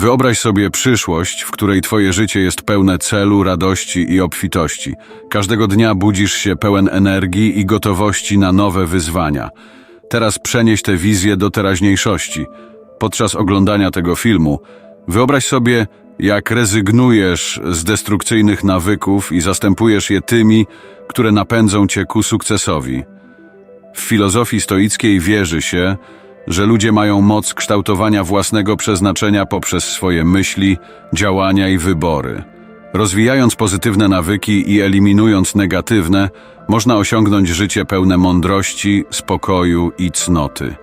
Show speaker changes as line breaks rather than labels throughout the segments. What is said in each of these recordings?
Wyobraź sobie przyszłość, w której twoje życie jest pełne celu, radości i obfitości. Każdego dnia budzisz się pełen energii i gotowości na nowe wyzwania. Teraz przenieś tę wizję do teraźniejszości. Podczas oglądania tego filmu wyobraź sobie, jak rezygnujesz z destrukcyjnych nawyków i zastępujesz je tymi, które napędzą cię ku sukcesowi. W filozofii stoickiej wierzy się, że ludzie mają moc kształtowania własnego przeznaczenia poprzez swoje myśli, działania i wybory. Rozwijając pozytywne nawyki i eliminując negatywne, można osiągnąć życie pełne mądrości, spokoju i cnoty.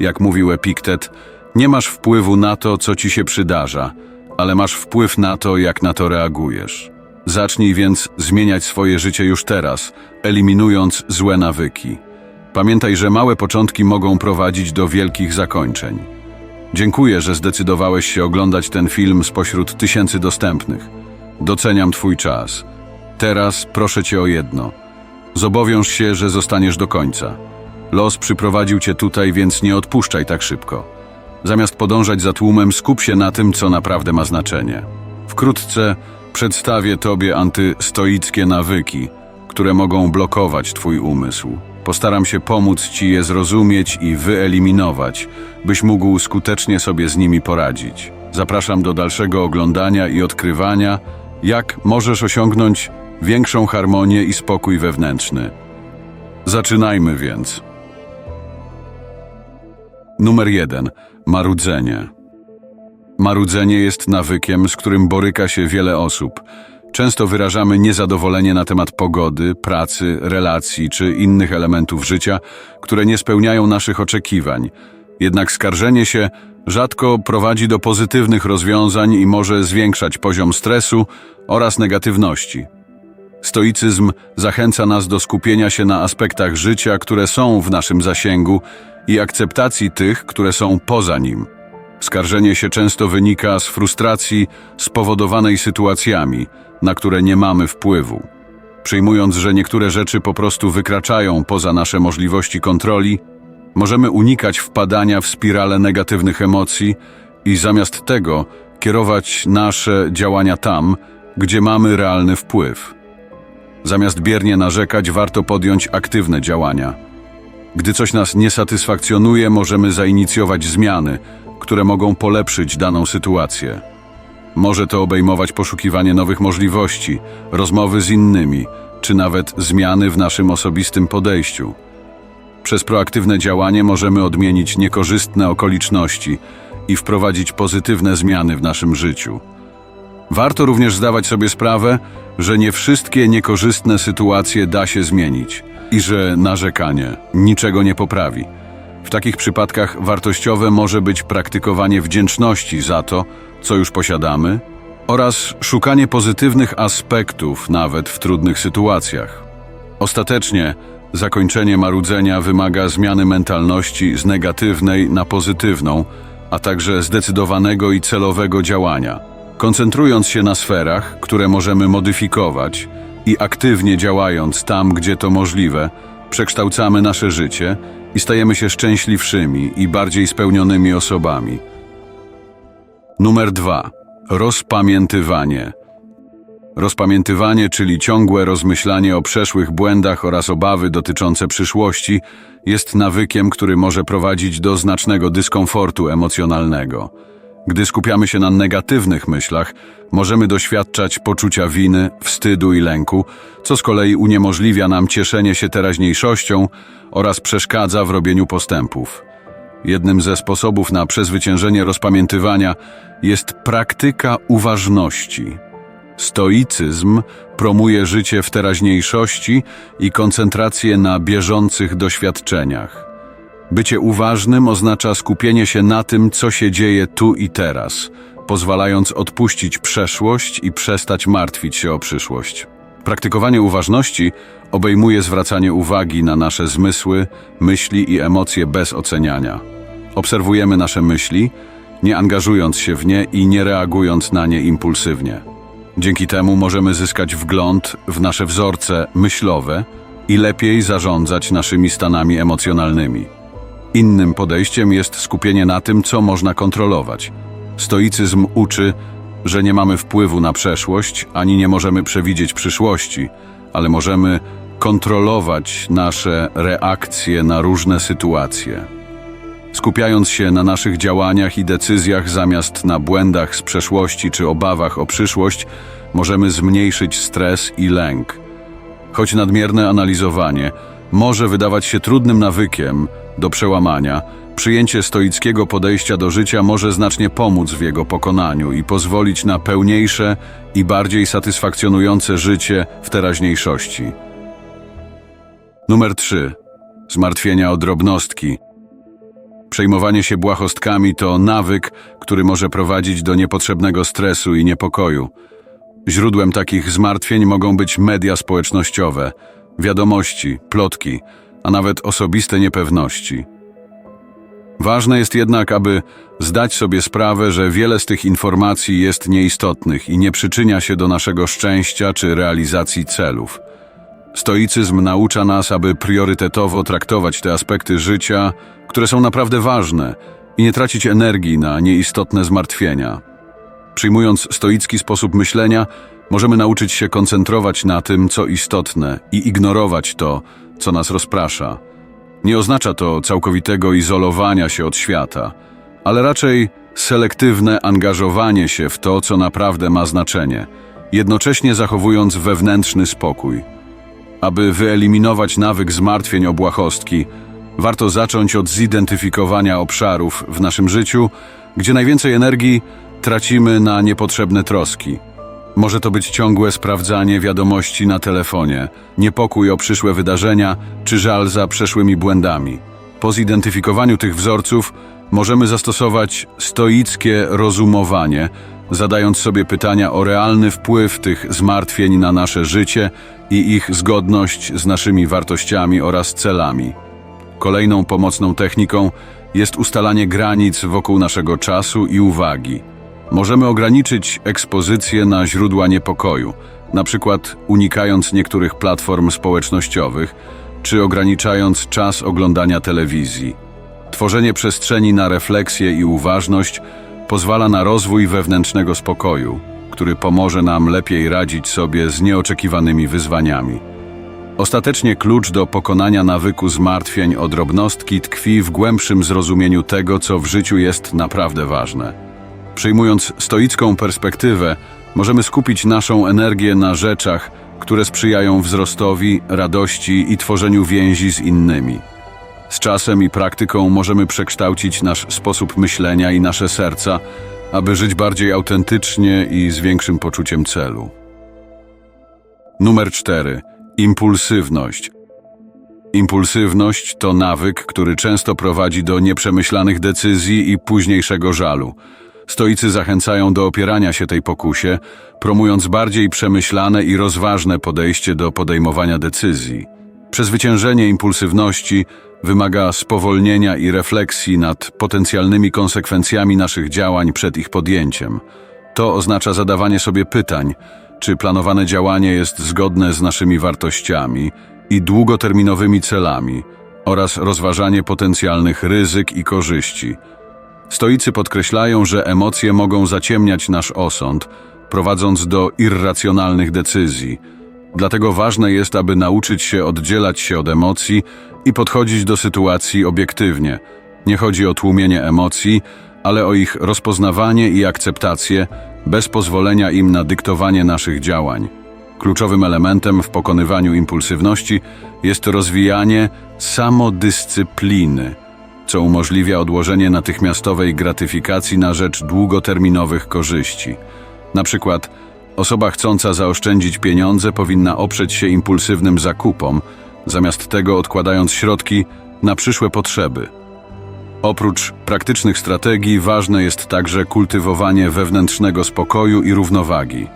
Jak mówił Epiktet, nie masz wpływu na to, co ci się przydarza, ale masz wpływ na to, jak na to reagujesz. Zacznij więc zmieniać swoje życie już teraz, eliminując złe nawyki. Pamiętaj, że małe początki mogą prowadzić do wielkich zakończeń. Dziękuję, że zdecydowałeś się oglądać ten film spośród tysięcy dostępnych. Doceniam Twój czas. Teraz proszę Cię o jedno. Zobowiąż się, że zostaniesz do końca. Los przyprowadził Cię tutaj, więc nie odpuszczaj tak szybko. Zamiast podążać za tłumem, skup się na tym, co naprawdę ma znaczenie. Wkrótce przedstawię Tobie antystoickie nawyki, które mogą blokować Twój umysł. Postaram się pomóc Ci je zrozumieć i wyeliminować, byś mógł skutecznie sobie z nimi poradzić. Zapraszam do dalszego oglądania i odkrywania, jak możesz osiągnąć większą harmonię i spokój wewnętrzny. Zaczynajmy więc. Numer jeden. Marudzenie. Marudzenie jest nawykiem, z którym boryka się wiele osób. Często wyrażamy niezadowolenie na temat pogody, pracy, relacji czy innych elementów życia, które nie spełniają naszych oczekiwań. Jednak skarżenie się rzadko prowadzi do pozytywnych rozwiązań i może zwiększać poziom stresu oraz negatywności. Stoicyzm zachęca nas do skupienia się na aspektach życia, które są w naszym zasięgu i akceptacji tych, które są poza nim. Skarżenie się często wynika z frustracji spowodowanej sytuacjami, na które nie mamy wpływu. Przyjmując, że niektóre rzeczy po prostu wykraczają poza nasze możliwości kontroli, możemy unikać wpadania w spirale negatywnych emocji i zamiast tego kierować nasze działania tam, gdzie mamy realny wpływ. Zamiast biernie narzekać, warto podjąć aktywne działania. Gdy coś nas nie satysfakcjonuje, możemy zainicjować zmiany, które mogą polepszyć daną sytuację. Może to obejmować poszukiwanie nowych możliwości, rozmowy z innymi, czy nawet zmiany w naszym osobistym podejściu. Przez proaktywne działanie możemy odmienić niekorzystne okoliczności i wprowadzić pozytywne zmiany w naszym życiu. Warto również zdawać sobie sprawę, że nie wszystkie niekorzystne sytuacje da się zmienić i że narzekanie niczego nie poprawi. W takich przypadkach wartościowe może być praktykowanie wdzięczności za to, co już posiadamy, oraz szukanie pozytywnych aspektów nawet w trudnych sytuacjach. Ostatecznie zakończenie marudzenia wymaga zmiany mentalności z negatywnej na pozytywną, a także zdecydowanego i celowego działania. Koncentrując się na sferach, które możemy modyfikować i aktywnie działając tam, gdzie to możliwe, przekształcamy nasze życie i stajemy się szczęśliwszymi i bardziej spełnionymi osobami. Numer 2. Rozpamiętywanie. Rozpamiętywanie, czyli ciągłe rozmyślanie o przeszłych błędach oraz obawy dotyczące przyszłości, jest nawykiem, który może prowadzić do znacznego dyskomfortu emocjonalnego. Gdy skupiamy się na negatywnych myślach, możemy doświadczać poczucia winy, wstydu i lęku, co z kolei uniemożliwia nam cieszenie się teraźniejszością oraz przeszkadza w robieniu postępów. Jednym ze sposobów na przezwyciężenie rozpamiętywania jest praktyka uważności. Stoicyzm promuje życie w teraźniejszości i koncentrację na bieżących doświadczeniach. Bycie uważnym oznacza skupienie się na tym, co się dzieje tu i teraz, pozwalając odpuścić przeszłość i przestać martwić się o przyszłość. Praktykowanie uważności obejmuje zwracanie uwagi na nasze zmysły, myśli i emocje bez oceniania. Obserwujemy nasze myśli, nie angażując się w nie i nie reagując na nie impulsywnie. Dzięki temu możemy zyskać wgląd w nasze wzorce myślowe i lepiej zarządzać naszymi stanami emocjonalnymi. Innym podejściem jest skupienie na tym, co można kontrolować. Stoicyzm uczy, że nie mamy wpływu na przeszłość, ani nie możemy przewidzieć przyszłości, ale możemy kontrolować nasze reakcje na różne sytuacje. Skupiając się na naszych działaniach i decyzjach zamiast na błędach z przeszłości czy obawach o przyszłość, możemy zmniejszyć stres i lęk. Choć nadmierne analizowanie może wydawać się trudnym nawykiem do przełamania, przyjęcie stoickiego podejścia do życia może znacznie pomóc w jego pokonaniu i pozwolić na pełniejsze i bardziej satysfakcjonujące życie w teraźniejszości. Numer 3. Zmartwienia o drobnostki. Przejmowanie się błahostkami to nawyk, który może prowadzić do niepotrzebnego stresu i niepokoju. Źródłem takich zmartwień mogą być media społecznościowe, wiadomości, plotki, a nawet osobiste niepewności. Ważne jest jednak, aby zdać sobie sprawę, że wiele z tych informacji jest nieistotnych i nie przyczynia się do naszego szczęścia czy realizacji celów. Stoicyzm naucza nas, aby priorytetowo traktować te aspekty życia, które są naprawdę ważne, i nie tracić energii na nieistotne zmartwienia. Przyjmując stoicki sposób myślenia, możemy nauczyć się koncentrować na tym, co istotne i ignorować to, co nas rozprasza. Nie oznacza to całkowitego izolowania się od świata, ale raczej selektywne angażowanie się w to, co naprawdę ma znaczenie, jednocześnie zachowując wewnętrzny spokój. Aby wyeliminować nawyk zmartwień o błahostki, warto zacząć od zidentyfikowania obszarów w naszym życiu, gdzie najwięcej energii tracimy na niepotrzebne troski. Może to być ciągłe sprawdzanie wiadomości na telefonie, niepokój o przyszłe wydarzenia czy żal za przeszłymi błędami. Po zidentyfikowaniu tych wzorców możemy zastosować stoickie rozumowanie, zadając sobie pytania o realny wpływ tych zmartwień na nasze życie i ich zgodność z naszymi wartościami oraz celami. Kolejną pomocną techniką jest ustalanie granic wokół naszego czasu i uwagi. Możemy ograniczyć ekspozycję na źródła niepokoju, na przykład unikając niektórych platform społecznościowych czy ograniczając czas oglądania telewizji. Tworzenie przestrzeni na refleksję i uważność pozwala na rozwój wewnętrznego spokoju, który pomoże nam lepiej radzić sobie z nieoczekiwanymi wyzwaniami. Ostatecznie klucz do pokonania nawyku zmartwień o drobnostki tkwi w głębszym zrozumieniu tego, co w życiu jest naprawdę ważne. Przyjmując stoicką perspektywę, możemy skupić naszą energię na rzeczach, które sprzyjają wzrostowi, radości i tworzeniu więzi z innymi. Z czasem i praktyką możemy przekształcić nasz sposób myślenia i nasze serca, aby żyć bardziej autentycznie i z większym poczuciem celu. Numer 4. Impulsywność. Impulsywność to nawyk, który często prowadzi do nieprzemyślanych decyzji i późniejszego żalu. Stoicy zachęcają do opierania się tej pokusie, promując bardziej przemyślane i rozważne podejście do podejmowania decyzji. Przezwyciężenie impulsywności wymaga spowolnienia i refleksji nad potencjalnymi konsekwencjami naszych działań przed ich podjęciem. To oznacza zadawanie sobie pytań, czy planowane działanie jest zgodne z naszymi wartościami i długoterminowymi celami oraz rozważanie potencjalnych ryzyk i korzyści. Stoicy podkreślają, że emocje mogą zaciemniać nasz osąd, prowadząc do irracjonalnych decyzji. Dlatego ważne jest, aby nauczyć się oddzielać się od emocji i podchodzić do sytuacji obiektywnie. Nie chodzi o tłumienie emocji, ale o ich rozpoznawanie i akceptację bez pozwolenia im na dyktowanie naszych działań. Kluczowym elementem w pokonywaniu impulsywności jest rozwijanie samodyscypliny, co umożliwia odłożenie natychmiastowej gratyfikacji na rzecz długoterminowych korzyści. Na przykład osoba chcąca zaoszczędzić pieniądze powinna oprzeć się impulsywnym zakupom, zamiast tego odkładając środki na przyszłe potrzeby. Oprócz praktycznych strategii ważne jest także kultywowanie wewnętrznego spokoju i równowagi.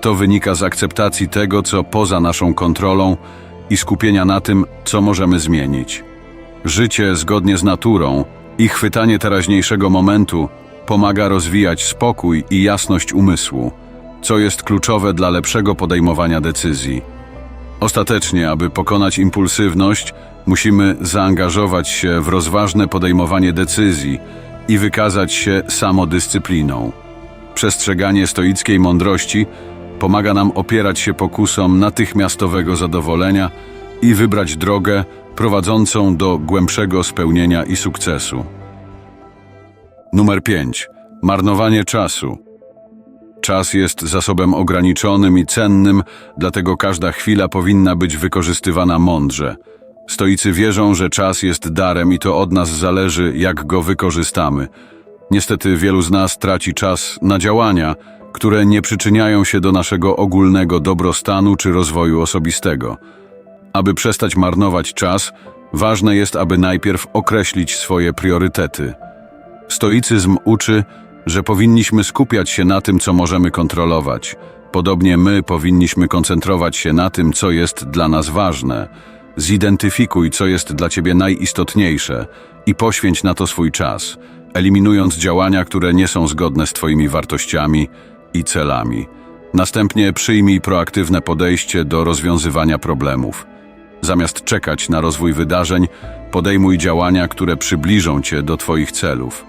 To wynika z akceptacji tego, co poza naszą kontrolą i skupienia na tym, co możemy zmienić. Życie zgodnie z naturą i chwytanie teraźniejszego momentu pomaga rozwijać spokój i jasność umysłu, co jest kluczowe dla lepszego podejmowania decyzji. Ostatecznie, aby pokonać impulsywność, musimy zaangażować się w rozważne podejmowanie decyzji i wykazać się samodyscypliną. Przestrzeganie stoickiej mądrości pomaga nam opierać się pokusom natychmiastowego zadowolenia i wybrać drogę prowadzącą do głębszego spełnienia i sukcesu. Numer 5. Marnowanie czasu. Czas jest zasobem ograniczonym i cennym, dlatego każda chwila powinna być wykorzystywana mądrze. Stoicy wierzą, że czas jest darem i to od nas zależy, jak go wykorzystamy. Niestety wielu z nas traci czas na działania, które nie przyczyniają się do naszego ogólnego dobrostanu czy rozwoju osobistego. Aby przestać marnować czas, ważne jest, aby najpierw określić swoje priorytety. Stoicyzm uczy, że powinniśmy skupiać się na tym, co możemy kontrolować. Podobnie my powinniśmy koncentrować się na tym, co jest dla nas ważne. Zidentyfikuj, co jest dla ciebie najistotniejsze i poświęć na to swój czas, eliminując działania, które nie są zgodne z twoimi wartościami i celami. Następnie przyjmij proaktywne podejście do rozwiązywania problemów. Zamiast czekać na rozwój wydarzeń, podejmuj działania, które przybliżą cię do Twoich celów.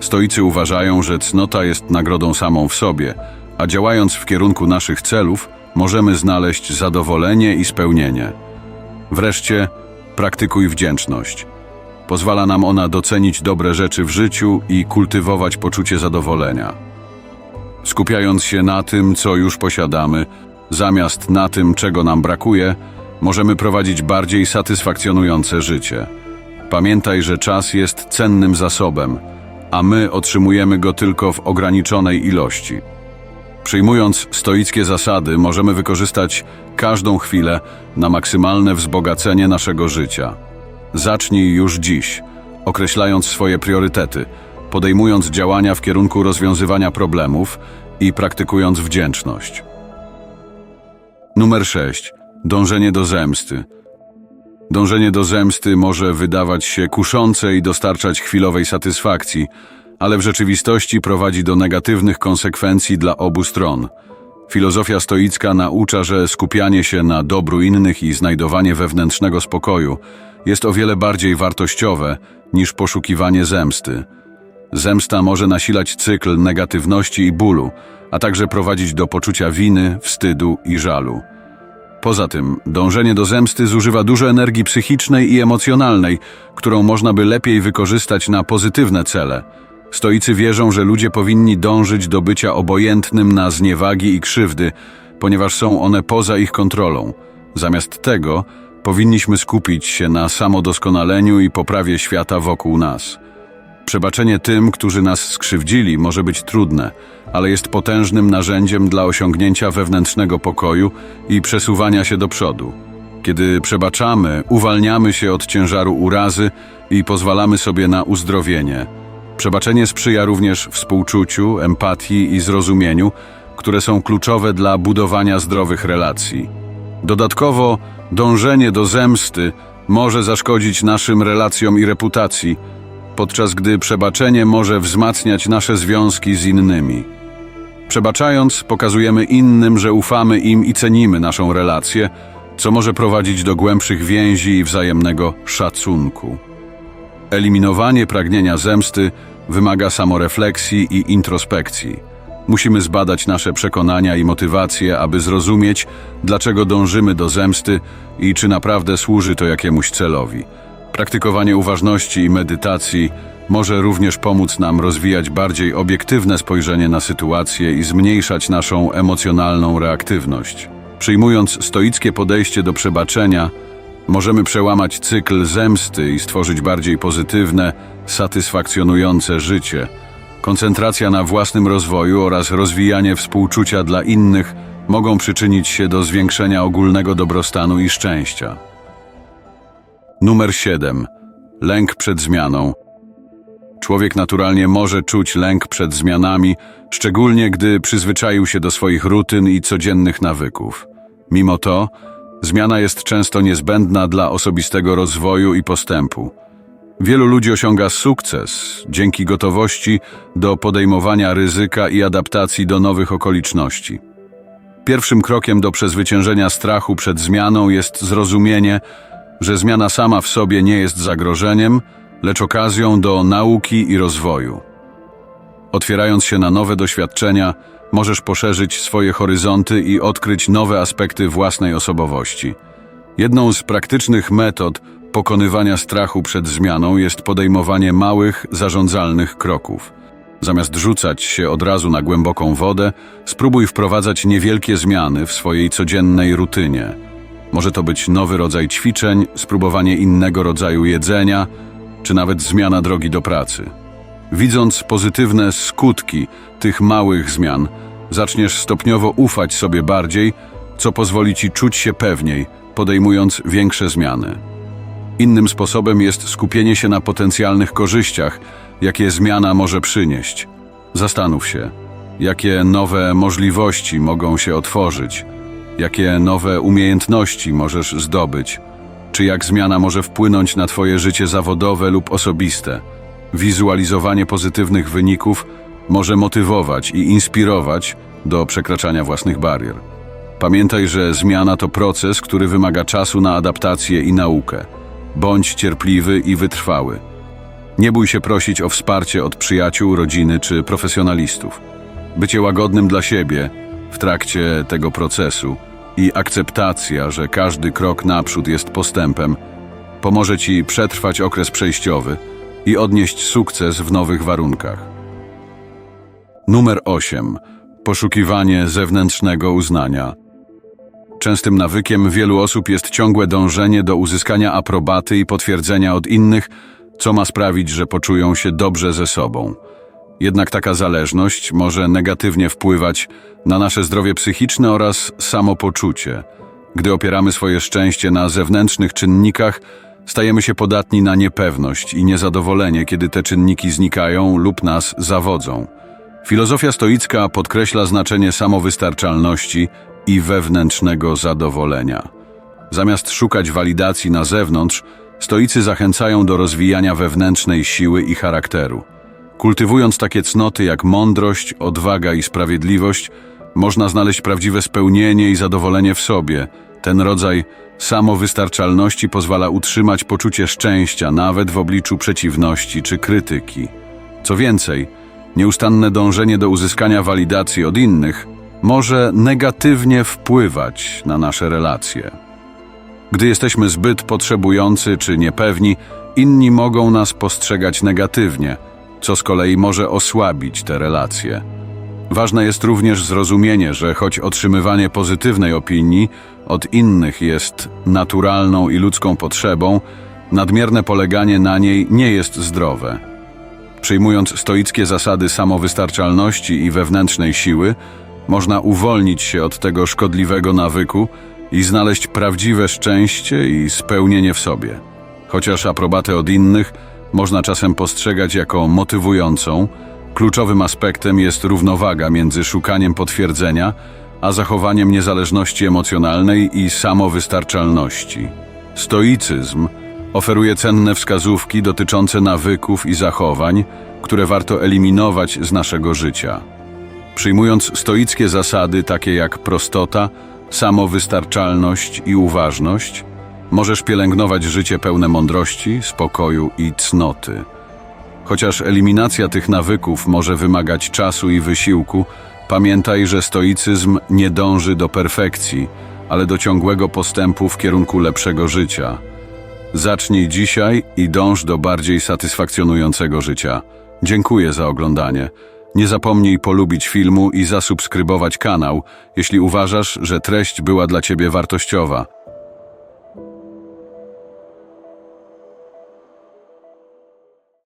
Stoicy uważają, że cnota jest nagrodą samą w sobie, a działając w kierunku naszych celów, możemy znaleźć zadowolenie i spełnienie. Wreszcie, praktykuj wdzięczność. Pozwala nam ona docenić dobre rzeczy w życiu i kultywować poczucie zadowolenia. Skupiając się na tym, co już posiadamy, zamiast na tym, czego nam brakuje, możemy prowadzić bardziej satysfakcjonujące życie. Pamiętaj, że czas jest cennym zasobem, a my otrzymujemy go tylko w ograniczonej ilości. Przyjmując stoickie zasady, możemy wykorzystać każdą chwilę na maksymalne wzbogacenie naszego życia. Zacznij już dziś, określając swoje priorytety, podejmując działania w kierunku rozwiązywania problemów i praktykując wdzięczność. Numer 6. Dążenie do zemsty. Dążenie do zemsty może wydawać się kuszące i dostarczać chwilowej satysfakcji, ale w rzeczywistości prowadzi do negatywnych konsekwencji dla obu stron. Filozofia stoicka naucza, że skupianie się na dobru innych i znajdowanie wewnętrznego spokoju jest o wiele bardziej wartościowe niż poszukiwanie zemsty. Zemsta może nasilać cykl negatywności i bólu, a także prowadzić do poczucia winy, wstydu i żalu. Poza tym, dążenie do zemsty zużywa dużo energii psychicznej i emocjonalnej, którą można by lepiej wykorzystać na pozytywne cele. Stoicy wierzą, że ludzie powinni dążyć do bycia obojętnym na zniewagi i krzywdy, ponieważ są one poza ich kontrolą. Zamiast tego, powinniśmy skupić się na samodoskonaleniu i poprawie świata wokół nas. Przebaczenie tym, którzy nas skrzywdzili, może być trudne, ale jest potężnym narzędziem dla osiągnięcia wewnętrznego pokoju i przesuwania się do przodu. Kiedy przebaczamy, uwalniamy się od ciężaru urazy i pozwalamy sobie na uzdrowienie. Przebaczenie sprzyja również współczuciu, empatii i zrozumieniu, które są kluczowe dla budowania zdrowych relacji. Dodatkowo, dążenie do zemsty może zaszkodzić naszym relacjom i reputacji, podczas gdy przebaczenie może wzmacniać nasze związki z innymi. Przebaczając, pokazujemy innym, że ufamy im i cenimy naszą relację, co może prowadzić do głębszych więzi i wzajemnego szacunku. Eliminowanie pragnienia zemsty wymaga samorefleksji i introspekcji. Musimy zbadać nasze przekonania i motywacje, aby zrozumieć, dlaczego dążymy do zemsty i czy naprawdę służy to jakiemuś celowi. Praktykowanie uważności i medytacji może również pomóc nam rozwijać bardziej obiektywne spojrzenie na sytuację i zmniejszać naszą emocjonalną reaktywność. Przyjmując stoickie podejście do przebaczenia, możemy przełamać cykl zemsty i stworzyć bardziej pozytywne, satysfakcjonujące życie. Koncentracja na własnym rozwoju oraz rozwijanie współczucia dla innych mogą przyczynić się do zwiększenia ogólnego dobrostanu i szczęścia. Numer 7. Lęk przed zmianą. Człowiek naturalnie może czuć lęk przed zmianami, szczególnie gdy przyzwyczaił się do swoich rutyn i codziennych nawyków. Mimo to, zmiana jest często niezbędna dla osobistego rozwoju i postępu. Wielu ludzi osiąga sukces dzięki gotowości do podejmowania ryzyka i adaptacji do nowych okoliczności. Pierwszym krokiem do przezwyciężenia strachu przed zmianą jest zrozumienie, że zmiana sama w sobie nie jest zagrożeniem, lecz okazją do nauki i rozwoju. Otwierając się na nowe doświadczenia, możesz poszerzyć swoje horyzonty i odkryć nowe aspekty własnej osobowości. Jedną z praktycznych metod pokonywania strachu przed zmianą jest podejmowanie małych, zarządzalnych kroków. Zamiast rzucać się od razu na głęboką wodę, spróbuj wprowadzać niewielkie zmiany w swojej codziennej rutynie. Może to być nowy rodzaj ćwiczeń, spróbowanie innego rodzaju jedzenia, czy nawet zmiana drogi do pracy. Widząc pozytywne skutki tych małych zmian, zaczniesz stopniowo ufać sobie bardziej, co pozwoli ci czuć się pewniej, podejmując większe zmiany. Innym sposobem jest skupienie się na potencjalnych korzyściach, jakie zmiana może przynieść. Zastanów się, jakie nowe możliwości mogą się otworzyć, jakie nowe umiejętności możesz zdobyć, czy jak zmiana może wpłynąć na Twoje życie zawodowe lub osobiste. Wizualizowanie pozytywnych wyników może motywować i inspirować do przekraczania własnych barier. Pamiętaj, że zmiana to proces, który wymaga czasu na adaptację i naukę. Bądź cierpliwy i wytrwały. Nie bój się prosić o wsparcie od przyjaciół, rodziny czy profesjonalistów. Bycie łagodnym dla siebie w trakcie tego procesu i akceptacja, że każdy krok naprzód jest postępem, pomoże Ci przetrwać okres przejściowy i odnieść sukces w nowych warunkach. Numer 8. Poszukiwanie zewnętrznego uznania. Częstym nawykiem wielu osób jest ciągłe dążenie do uzyskania aprobaty i potwierdzenia od innych, co ma sprawić, że poczują się dobrze ze sobą. Jednak taka zależność może negatywnie wpływać na nasze zdrowie psychiczne oraz samopoczucie. Gdy opieramy swoje szczęście na zewnętrznych czynnikach, stajemy się podatni na niepewność i niezadowolenie, kiedy te czynniki znikają lub nas zawodzą. Filozofia stoicka podkreśla znaczenie samowystarczalności i wewnętrznego zadowolenia. Zamiast szukać walidacji na zewnątrz, stoicy zachęcają do rozwijania wewnętrznej siły i charakteru. Kultywując takie cnoty jak mądrość, odwaga i sprawiedliwość, można znaleźć prawdziwe spełnienie i zadowolenie w sobie. Ten rodzaj samowystarczalności pozwala utrzymać poczucie szczęścia nawet w obliczu przeciwności czy krytyki. Co więcej, nieustanne dążenie do uzyskania walidacji od innych może negatywnie wpływać na nasze relacje. Gdy jesteśmy zbyt potrzebujący czy niepewni, inni mogą nas postrzegać negatywnie, co z kolei może osłabić te relacje. Ważne jest również zrozumienie, że choć otrzymywanie pozytywnej opinii od innych jest naturalną i ludzką potrzebą, nadmierne poleganie na niej nie jest zdrowe. Przyjmując stoickie zasady samowystarczalności i wewnętrznej siły, można uwolnić się od tego szkodliwego nawyku i znaleźć prawdziwe szczęście i spełnienie w sobie. Chociaż aprobatę od innych można czasem postrzegać jako motywującą, kluczowym aspektem jest równowaga między szukaniem potwierdzenia, a zachowaniem niezależności emocjonalnej i samowystarczalności. Stoicyzm oferuje cenne wskazówki dotyczące nawyków i zachowań, które warto eliminować z naszego życia. Przyjmując stoickie zasady takie jak prostota, samowystarczalność i uważność, możesz pielęgnować życie pełne mądrości, spokoju i cnoty. Chociaż eliminacja tych nawyków może wymagać czasu i wysiłku, pamiętaj, że stoicyzm nie dąży do perfekcji, ale do ciągłego postępu w kierunku lepszego życia. Zacznij dzisiaj i dąż do bardziej satysfakcjonującego życia. Dziękuję za oglądanie. Nie zapomnij polubić filmu i zasubskrybować kanał, jeśli uważasz, że treść była dla Ciebie wartościowa.